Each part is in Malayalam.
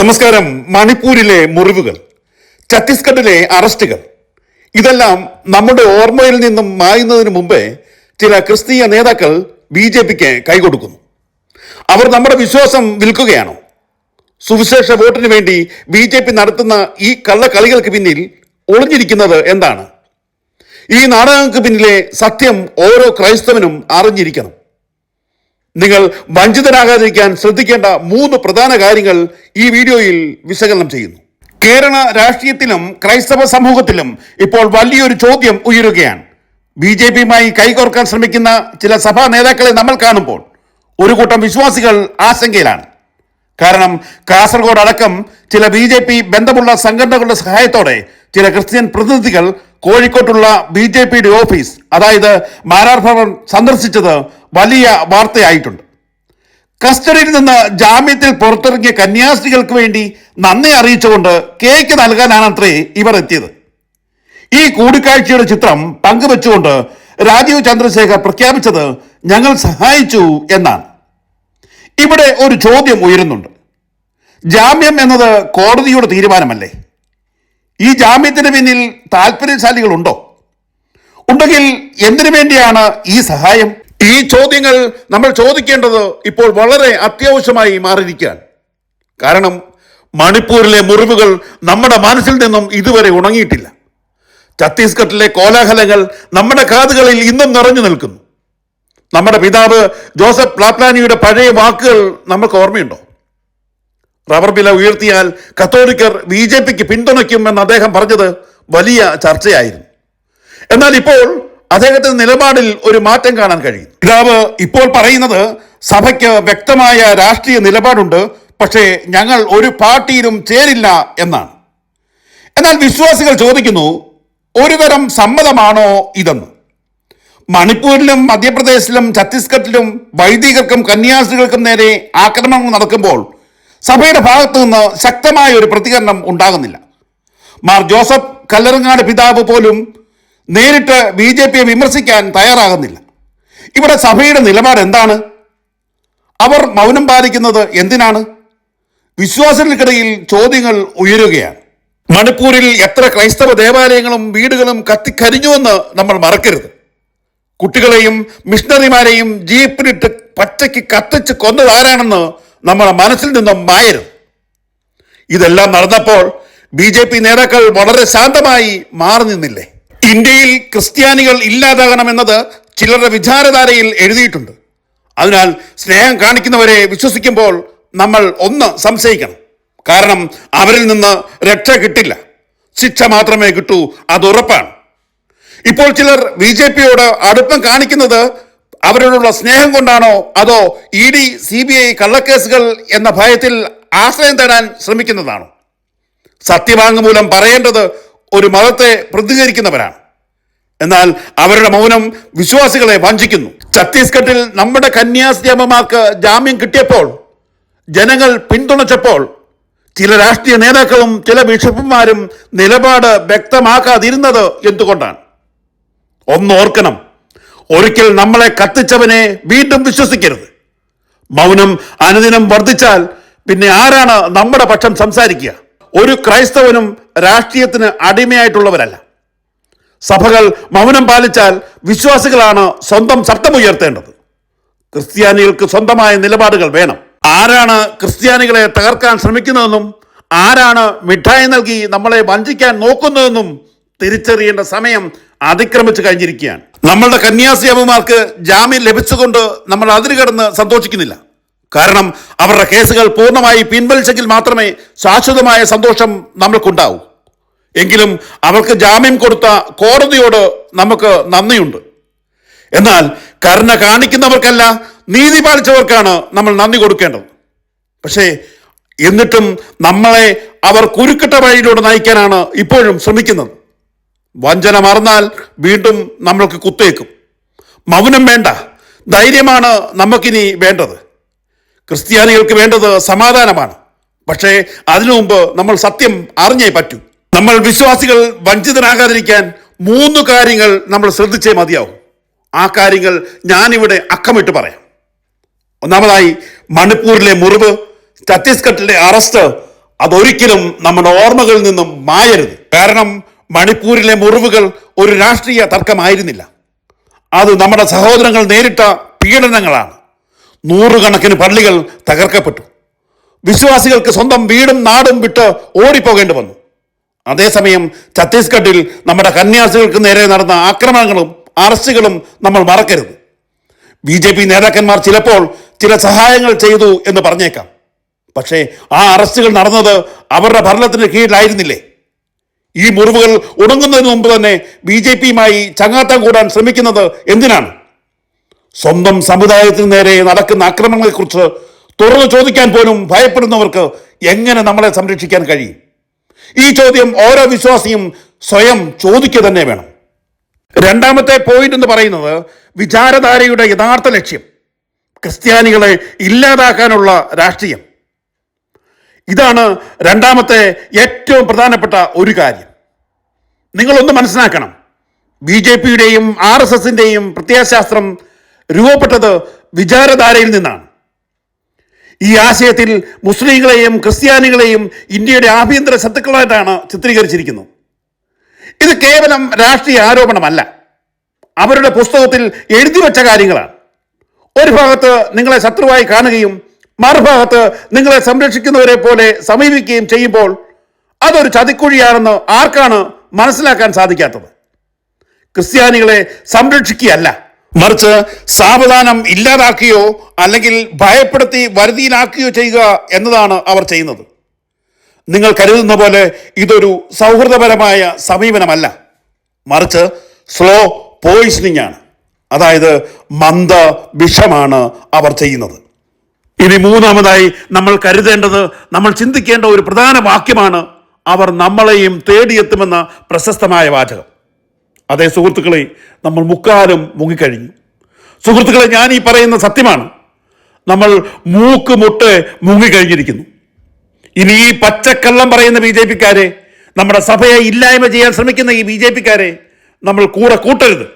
നമസ്കാരം. മണിപ്പൂരിലെ മുറിവുകൾ ഛത്തീസ്ഗഡിലെ അറസ്റ്റുകൾ. ഇതെല്ലാം നമ്മുടെ ഓർമ്മയിൽ നിന്നും മായുന്നതിന് മുമ്പേ ചില ക്രിസ്തീയ നേതാക്കൾ ബി ജെ പിക്ക് കൈകൊടുക്കുന്നു. അവർ നമ്മുടെ വിശ്വാസം വിൽക്കുകയാണോ? സുവിശേഷ വോട്ടിന് വേണ്ടി ബി ജെ പി നടത്തുന്ന ഈ കള്ളക്കളികൾക്ക് പിന്നിൽ ഒളിഞ്ഞിരിക്കുന്നത് എന്താണ്? ഈ നാടകങ്ങൾക്ക് പിന്നിലെ സത്യം ഓരോ ക്രൈസ്തവനും അറിഞ്ഞിരിക്കണം. നിങ്ങൾ വഞ്ചിതരാകാതിരിക്കാൻ ശ്രദ്ധിക്കേണ്ട മൂന്ന് പ്രധാന കാര്യങ്ങൾ ഈ വീഡിയോയിൽ വിശകലനം ചെയ്യുന്നു. കേരള രാഷ്ട്രീയത്തിലും ക്രൈസ്തവ സമൂഹത്തിലും ഇപ്പോൾ വലിയൊരു ചോദ്യം ഉയരുകയാണ്. ബി ജെ പിയുമായി കൈകോർക്കാൻ ശ്രമിക്കുന്ന ചില സഭാ നേതാക്കളെ നമ്മൾ കാണുമ്പോൾ ഒരു കൂട്ടം വിശ്വാസികൾ ആശങ്കയിലാണ്. കാരണം കാസർഗോഡ് അടക്കം ചില ബി ജെ പി ബന്ധമുള്ള സംഘടനകളുടെ സഹായത്തോടെ ചില ക്രിസ്ത്യൻ പ്രതിനിധികൾ കോഴിക്കോട്ടുള്ള ബി ജെ പിയുടെ ഓഫീസ് അതായത് മാരാർ ഭവൻ സന്ദർശിച്ചത് വലിയ വാർത്തയായിട്ടുണ്ട്. കസ്റ്റഡിയിൽ നിന്ന് ജാമ്യത്തിൽ പുറത്തിറങ്ങിയ കന്യാസ്ത്രീകൾക്ക് വേണ്ടി നന്ദി അറിയിച്ചുകൊണ്ട് കേക്ക് നൽകാനാണത്രേ ഇവർ എത്തിയത്. ഈ കൂടിക്കാഴ്ചയുടെ ചിത്രം പങ്കുവെച്ചുകൊണ്ട് രാജീവ് ചന്ദ്രശേഖർ പ്രഖ്യാപിച്ചത് ഞങ്ങൾ സഹായിച്ചു എന്നാണ്. ഇവിടെ ഒരു ചോദ്യം ഉയരുന്നുണ്ട്. ജാമ്യം എന്നത് കോടതിയുടെ തീരുമാനമല്ലേ? ഈ ജാമ്യത്തിന് പിന്നിൽ താല്പര്യശാലികളുണ്ടോ ഉണ്ടെങ്കിൽ എന്തിനു വേണ്ടിയാണ് ഈ സഹായം? ഈ ചോദ്യങ്ങൾ നമ്മൾ ചോദിക്കേണ്ടത് ഇപ്പോൾ വളരെ അത്യാവശ്യമായി മാറിയിരിക്കുകയാണ്. കാരണം മണിപ്പൂരിലെ മുറിവുകൾ നമ്മുടെ മനസ്സിൽ നിന്നും ഇതുവരെ ഉണങ്ങിയിട്ടില്ല. ഛത്തീസ്ഗഡിലെ കോലാഹലങ്ങൾ നമ്മുടെ കാതുകളിൽ ഇന്നും നിറഞ്ഞു നിൽക്കുന്നു. നമ്മുടെ പിതാവ് ജോസഫ് പ്ലാപ്ലാനിയുടെ പഴയ വാക്കുകൾ നമുക്ക് ഓർമ്മയുണ്ടോ? റബ്ബർ വില ഉയർത്തിയാൽ കത്തോലിക്കർ ബി ജെ പിക്ക് പിന്തുണയ്ക്കുമെന്ന് അദ്ദേഹം പറഞ്ഞത് വലിയ ചർച്ചയായിരുന്നു. എന്നാൽ ഇപ്പോൾ അദ്ദേഹത്തിന്റെ നിലപാടിൽ ഒരു മാറ്റം കാണാൻ കഴിയും പിതാവ് ഇപ്പോൾ പറയുന്നത് സഭയ്ക്ക് വ്യക്തമായ രാഷ്ട്രീയ നിലപാടുണ്ട് പക്ഷേ ഞങ്ങൾ ഒരു പാർട്ടിയിലും ചേരില്ല എന്നാണ്. എന്നാൽ വിശ്വാസികൾ ചോദിക്കുന്നു ഒരു തരം സമ്മതമാണോ ഇതെന്ന്? മണിപ്പൂരിലും മധ്യപ്രദേശിലും ഛത്തീസ്ഗഡിലും വൈദികർക്കും കന്യാസികൾക്കും നേരെ ആക്രമണം നടക്കുമ്പോൾ സഭയുടെ ഭാഗത്തു നിന്ന് ശക്തമായ ഒരു പ്രതികരണം ഉണ്ടാകുന്നില്ല. മാർ ജോസഫ് കല്ലറങ്ങാട് പിതാവ് പോലും നേരിട്ട് ബി ജെ പിയെ വിമർശിക്കാൻ തയ്യാറാകുന്നില്ല. ഇവിടെ സഭയുടെ നിലപാട് എന്താണ്? അവർ മൗനം പാലിക്കുന്നത് എന്തിനാണ്? വിശ്വാസികൾക്കിടയിൽ ചോദ്യങ്ങൾ ഉയരുകയാണ്. മണിപ്പൂരിൽ എത്ര ക്രൈസ്തവ ദേവാലയങ്ങളും വീടുകളും കത്തിക്കരിഞ്ഞുവെന്ന് നമ്മൾ മറക്കരുത്. കുട്ടികളെയും മിഷണറിമാരെയും ജീപ്പിലിട്ട് പച്ചയ്ക്ക് കത്തിച്ച് കൊന്നത് ആരാണെന്ന് നമ്മുടെ മനസ്സിൽ നിന്നും മായരുത് ഇതെല്ലാം നടന്നപ്പോൾ ബി ജെ പി നേതാക്കൾ വളരെ ശാന്തമായി മാറി നിന്നില്ലേ? ഇന്ത്യയിൽ ക്രിസ്ത്യാനികൾ ഇല്ലാതാകണമെന്നത് ചിലരുടെ വിചാരധാരയിൽ എഴുതിയിട്ടുണ്ട്. അതിനാൽ സ്നേഹം കാണിക്കുന്നവരെ വിശ്വസിക്കുമ്പോൾ നമ്മൾ ഒന്ന് സംശയിക്കണം. കാരണം അവരിൽ നിന്ന് രക്ഷ കിട്ടില്ല. ശിക്ഷ മാത്രമേ കിട്ടൂ അത് ഉറപ്പാണ്. ഇപ്പോൾ ചിലർ ബി ജെ പിയോട് അടുപ്പം കാണിക്കുന്നത് അവരോടുള്ള സ്നേഹം കൊണ്ടാണോ അതോ E D C B I കള്ളക്കേസുകൾ എന്ന ഭയത്തിൽ ആശ്രയം തേടാൻ ശ്രമിക്കുന്നതാണോ? സത്യവാങ്മൂലം പറയേണ്ടത് ഒരു മതത്തെ പ്രതികരിക്കുന്നവരാണ്. എന്നാൽ അവരുടെ മൗനം വിശ്വാസികളെ വഞ്ചിക്കുന്നു. ഛത്തീസ്ഗഡിൽ നമ്മുടെ കന്യാസ്ത്രീ അമ്മമാർക്ക് ജാമ്യം കിട്ടിയപ്പോൾ ജനങ്ങൾ പിന്തുണച്ചപ്പോൾ ചില രാഷ്ട്രീയ നേതാക്കളും ചില ബിഷപ്പുമാരും നിലപാട് വ്യക്തമാക്കാതിരുന്നത് എന്തുകൊണ്ടാണ്? ഒന്നോർക്കണം ഒരിക്കൽ നമ്മളെ കത്തിച്ചവനെ വീണ്ടും വിശ്വസിക്കരുത്. മൗനം അനുദിനം വർദ്ധിച്ചാൽ പിന്നെ ആരാണ് നമ്മുടെ പക്ഷം സംസാരിക്കുക? ഒരു ക്രൈസ്തവനും രാഷ്ട്രീയത്തിന് അടിമയായിട്ടുള്ളവരല്ല. സഭകൾ മൗനം പാലിച്ചാൽ വിശ്വാസികളാണ് സ്വന്തം ശബ്ദമുയർത്തേണ്ടത് ക്രിസ്ത്യാനികൾക്ക് സ്വന്തമായ നിലപാടുകൾ വേണം. ആരാണ് ക്രിസ്ത്യാനികളെ തകർക്കാൻ ശ്രമിക്കുന്നതെന്നും ആരാണ് മിഠായി നൽകി നമ്മളെ വഞ്ചിക്കാൻ നോക്കുന്നതെന്നും തിരിച്ചറിയേണ്ട സമയം അതിക്രമിച്ചു കഴിഞ്ഞിരിക്കുകയാണ്. നമ്മളുടെ കന്യാസി അമ്മമാർക്ക് ജാമ്യം ലഭിച്ചുകൊണ്ട് നമ്മൾ അതിര് കടന്ന് സന്തോഷിക്കുന്നില്ല. കാരണം അവരുടെ കേസുകൾ പൂർണമായി പിൻവലിച്ചെങ്കിൽ മാത്രമേ ശാശ്വതമായ സന്തോഷം നമ്മൾക്കുണ്ടാവൂ. എങ്കിലും അവർക്ക് ജാമ്യം കൊടുത്ത കോടതിയോട് നമുക്ക് നന്ദിയുണ്ട്. എന്നാൽ കരുണ കാണിക്കുന്നവർക്കല്ല നീതി പാലിച്ചവർക്കാണ് നമ്മൾ നന്ദി കൊടുക്കേണ്ടത്. പക്ഷേ എന്നിട്ടും നമ്മളെ അവർ കുരുക്കിട്ട വഴിയിലൂടെ നയിക്കാനാണ് ഇപ്പോഴും ശ്രമിക്കുന്നത്. വഞ്ചന മറന്നാൽ വീണ്ടും നമ്മൾക്ക് കുത്തേക്കും. മൗനം വേണ്ട. ധൈര്യമാണ് നമുക്കിനി വേണ്ടത്. ക്രിസ്ത്യാനികൾക്ക് വേണ്ടത് സമാധാനമാണ്. പക്ഷേ അതിനു മുമ്പ് നമ്മൾ സത്യം അറിഞ്ഞേ പറ്റൂ. നമ്മൾ വിശ്വാസികൾ വഞ്ചിതനാകാതിരിക്കാൻ മൂന്ന് കാര്യങ്ങൾ നമ്മൾ ശ്രദ്ധിച്ചേ മതിയാവും. ആ കാര്യങ്ങൾ ഞാനിവിടെ അക്കമിട്ട് പറയാം. ഒന്നാമതായി മണിപ്പൂരിലെ മുറിവ് ഛത്തീസ്ഗഡിലെ അറസ്റ്റ് അതൊരിക്കലും നമ്മുടെ ഓർമ്മകളിൽ നിന്നും മായരുത്. കാരണം മണിപ്പൂരിലെ മുറിവുകൾ ഒരു രാഷ്ട്രീയ തർക്കമായിരുന്നില്ല. അത് നമ്മുടെ സഹോദരങ്ങൾ നേരിട്ട പീഡനങ്ങളാണ്. നൂറുകണക്കിന് പള്ളികൾ തകർക്കപ്പെട്ടു. വിശ്വാസികൾക്ക് സ്വന്തം വീടും നാടും വിട്ട് ഓടിപ്പോകേണ്ടി വന്നു. അതേസമയം ഛത്തീസ്ഗഡിൽ നമ്മുടെ കന്യാസികൾക്ക് നേരെ നടന്ന ആക്രമണങ്ങളും അറസ്റ്റുകളും നമ്മൾ മറക്കരുത്. ബി ജെ പി നേതാക്കന്മാർ ചിലപ്പോൾ ചില സഹായങ്ങൾ ചെയ്തു എന്ന് പറഞ്ഞേക്കാം. പക്ഷേ ആ അറസ്റ്റുകൾ നടന്നത് അവരുടെ ഭരണത്തിന് കീഴിലായിരുന്നില്ലേ? ഈ മുറിവുകൾ ഉണങ്ങുന്നതിന് മുമ്പ് തന്നെ ബി ജെ പിയുമായി ചങ്ങാത്തം കൂടാൻ ശ്രമിക്കുന്നത് എന്തിനാണ്? സ്വന്തം സമുദായത്തിന് നേരെ നടക്കുന്ന ആക്രമണങ്ങളെക്കുറിച്ച് തുറന്നു ചോദിക്കാൻ പോലും ഭയപ്പെടുന്നവർക്ക് എങ്ങനെ നമ്മളെ സംരക്ഷിക്കാൻ കഴിയും? ഈ ചോദ്യം ഓരോ വിശ്വാസിയും സ്വയം ചോദിക്കുക തന്നെ വേണം. രണ്ടാമത്തെ പോയിന്റ് എന്ന് പറയുന്നത് വിചാരധാരയുടെ യഥാർത്ഥ ലക്ഷ്യം ക്രിസ്ത്യാനികളെ ഇല്ലാതാക്കാനുള്ള രാഷ്ട്രീയം. ഇതാണ് രണ്ടാമത്തെ ഏറ്റവും പ്രധാനപ്പെട്ട ഒരു കാര്യം. നിങ്ങളൊന്ന് മനസ്സിലാക്കണം. ബി ജെ പിയുടെയും ആർ എസ് എസിന്റെയും പ്രത്യയശാസ്ത്രം രൂപപ്പെട്ടത് വിചാരധാരയിൽ നിന്നാണ്. ഈ ആശയത്തിൽ മുസ്ലിങ്ങളെയും ക്രിസ്ത്യാനികളെയും ഇന്ത്യയുടെ ആഭ്യന്തര ശത്രുക്കളായിട്ടാണ് ചിത്രീകരിച്ചിരിക്കുന്നത്. ഇത് കേവലം രാഷ്ട്രീയ ആരോപണമല്ല. അവരുടെ പുസ്തകത്തിൽ എഴുതി വെച്ച കാര്യങ്ങളാണ്. ഒരു ഭാഗത്ത് നിങ്ങളെ ശത്രുവായി കാണുകയും മറുഭാഗത്ത് നിങ്ങളെ സംരക്ഷിക്കുന്നവരെ പോലെ സമീപിക്കുകയും ചെയ്യുമ്പോൾ അതൊരു ചതിക്കുഴിയാണെന്ന് ആർക്കാണ് മനസ്സിലാക്കാൻ സാധിക്കാത്തത്? ക്രിസ്ത്യാനികളെ സംരക്ഷിക്കുകയല്ല. മറിച്ച് സാവധാനം ഇല്ലാതാക്കുകയോ അല്ലെങ്കിൽ ഭയപ്പെടുത്തി വരുതിയിലാക്കുകയോ ചെയ്യുക എന്നതാണ് അവർ ചെയ്യുന്നത്. നിങ്ങൾ കരുതുന്ന പോലെ ഇതൊരു സൗഹൃദപരമായ സമീപനമല്ല. മറിച്ച് സ്ലോ പോയിസണിംഗ് ആണ്. അതായത് മന്ദ വിഷമാണ് അവർ ചെയ്യുന്നത്. ഇനി മൂന്നാമതായി നമ്മൾ കരുതേണ്ടത് നമ്മൾ ചിന്തിക്കേണ്ട ഒരു പ്രധാന വാക്യമാണ് അവർ നമ്മളെയും തേടിയെത്തുമെന്ന പ്രശസ്തമായ വാചകം. അതേ സുഹൃത്തുക്കളെ നമ്മൾ മുക്കാലും മുങ്ങിക്കഴിഞ്ഞു. സുഹൃത്തുക്കളെ ഞാൻ ഈ പറയുന്ന സത്യമാണ്. നമ്മൾ മൂക്ക് മുട്ട് മുങ്ങിക്കഴിഞ്ഞിരിക്കുന്നു. ഇനി ഈ പച്ചക്കള്ളം പറയുന്ന ബി ജെ പിക്കാരെ നമ്മുടെ സഭയെ ഇല്ലായ്മ ചെയ്യാൻ ശ്രമിക്കുന്ന ഈ ബി ജെ പിക്കാരെ നമ്മൾ കൂടെ കൂട്ടരുത്.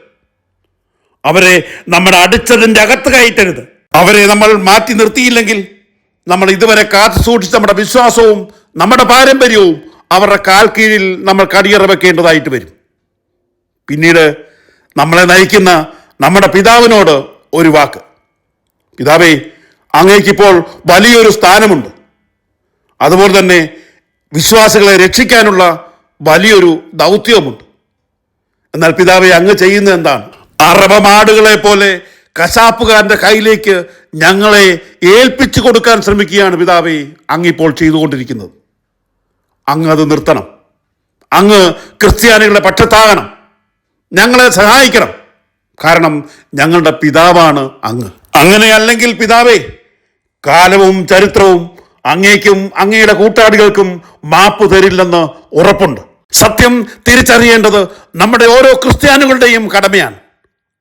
അവരെ നമ്മുടെ അടിച്ചതിന്റെ അകത്ത് കയറ്റരുത്. അവരെ നമ്മൾ മാറ്റി നിർത്തിയില്ലെങ്കിൽ നമ്മൾ ഇതുവരെ കാത്തു സൂക്ഷിച്ച നമ്മുടെ വിശ്വാസവും നമ്മുടെ പാരമ്പര്യവും അവരുടെ കാൽ കീഴിൽ നമ്മൾ കടിയറ വെക്കേണ്ടതായിട്ട് വരും. പിന്നീട് നമ്മളെ നയിക്കുന്ന നമ്മുടെ പിതാവിനോട് ഒരു വാക്ക്. പിതാവേ അങ്ങേക്കിപ്പോൾ വലിയൊരു സ്ഥാനമുണ്ട്. അതുപോലെ തന്നെ വിശ്വാസികളെ രക്ഷിക്കാനുള്ള വലിയൊരു ദൗത്യവുമുണ്ട്. എന്നാൽ പിതാവെ അങ്ങ് ചെയ്യുന്നത് എന്താണ്? അറബമാടുകളെ പോലെ കശാപ്പുകാരന്റെ കയ്യിലേക്ക് ഞങ്ങളെ ഏൽപ്പിച്ചു കൊടുക്കാൻ ശ്രമിക്കുകയാണ് പിതാവേ അങ്ങിപ്പോൾ ചെയ്തുകൊണ്ടിരിക്കുന്നത്. അങ്ങ് അത് നിർത്തണം. അങ്ങ് ക്രിസ്ത്യാനികളുടെ പക്ഷത്താകണം. ഞങ്ങളെ സഹായിക്കണം. കാരണം ഞങ്ങളുടെ പിതാവാണ് അങ്ങ്. അങ്ങനെയല്ലെങ്കിൽ പിതാവേ കാലവും ചരിത്രവും അങ്ങേക്കും അങ്ങയുടെ കൂട്ടാളികൾക്കും മാപ്പ് തരില്ലെന്ന് ഉറപ്പുണ്ട്. സത്യം തിരിച്ചറിയേണ്ടത് നമ്മുടെ ഓരോ ക്രിസ്ത്യാനികളുടെയും കടമയാണ്.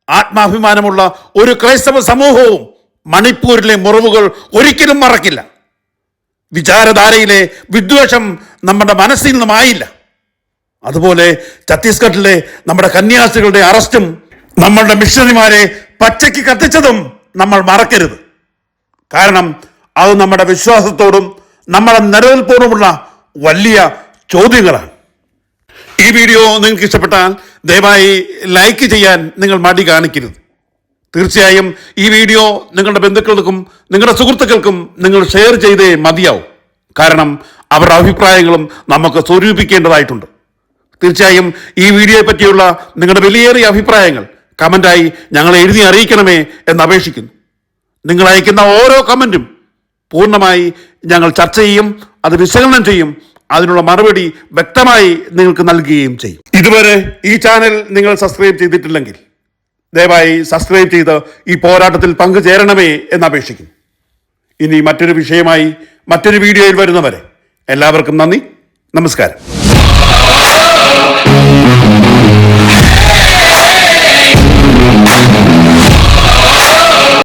ആത്മാഭിമാനമുള്ള ഒരു ക്രൈസ്തവ സമൂഹവും മണിപ്പൂരിലെ മുറിവുകൾ ഒരിക്കലും മറക്കില്ല. വിചാരധാരയിലെ വിദ്വേഷം നമ്മുടെ മനസ്സിൽ നിന്നുമായില്ല അതുപോലെ ഛത്തീസ്ഗഡിലെ നമ്മുടെ കന്യാസ്ത്രീകളുടെ അറസ്റ്റും നമ്മളുടെ മിഷണറിമാരെ പച്ചയ്ക്ക് കത്തിച്ചതും നമ്മൾ മറക്കരുത്. കാരണം അത് നമ്മുടെ വിശ്വാസത്തോടും നമ്മുടെ നിലനിൽപ്പോടുമുള്ള വലിയ ചോദ്യങ്ങളാണ്. ഈ വീഡിയോ നിങ്ങൾക്ക് ഇഷ്ടപ്പെട്ടാൽ ദയവായി ലൈക്ക് ചെയ്യാൻ നിങ്ങൾ മടി കാണിക്കരുത്. തീർച്ചയായും ഈ വീഡിയോ നിങ്ങളുടെ ബന്ധുക്കൾക്കും നിങ്ങളുടെ സുഹൃത്തുക്കൾക്കും നിങ്ങൾ ഷെയർ ചെയ്തേ മതിയാവും. കാരണം അവരുടെ അഭിപ്രായങ്ങളും നമുക്ക് സ്വരൂപിക്കേണ്ടതായിട്ടുണ്ട്. തീർച്ചയായും ഈ വീഡിയോയെ പറ്റിയുള്ള നിങ്ങളുടെ വിലയേറിയ അഭിപ്രായങ്ങൾ കമന്റായി ഞങ്ങളെ എഴുതി അറിയിക്കണമേ എന്ന് അപേക്ഷിക്കുന്നു. നിങ്ങൾ അയക്കുന്ന ഓരോ കമന്റും പൂർണമായി ഞങ്ങൾ ചർച്ച ചെയ്യും അത് വിശകലനം ചെയ്യും അതിനുള്ള മറുപടി വ്യക്തമായി നിങ്ങൾക്ക് നൽകുകയും ചെയ്യും. ഇതുവരെ ഈ ചാനൽ നിങ്ങൾ സബ്സ്ക്രൈബ് ചെയ്തിട്ടില്ലെങ്കിൽ ദയവായി സബ്സ്ക്രൈബ് ചെയ്ത് ഈ പോരാട്ടത്തിൽ പങ്കുചേരണമേ എന്ന് അപേക്ഷിക്കുന്നു ഇനി മറ്റൊരു വിഷയമായി മറ്റൊരു വീഡിയോയിൽ വരുന്നവരെ എല്ലാവർക്കും നന്ദി നമസ്കാരം.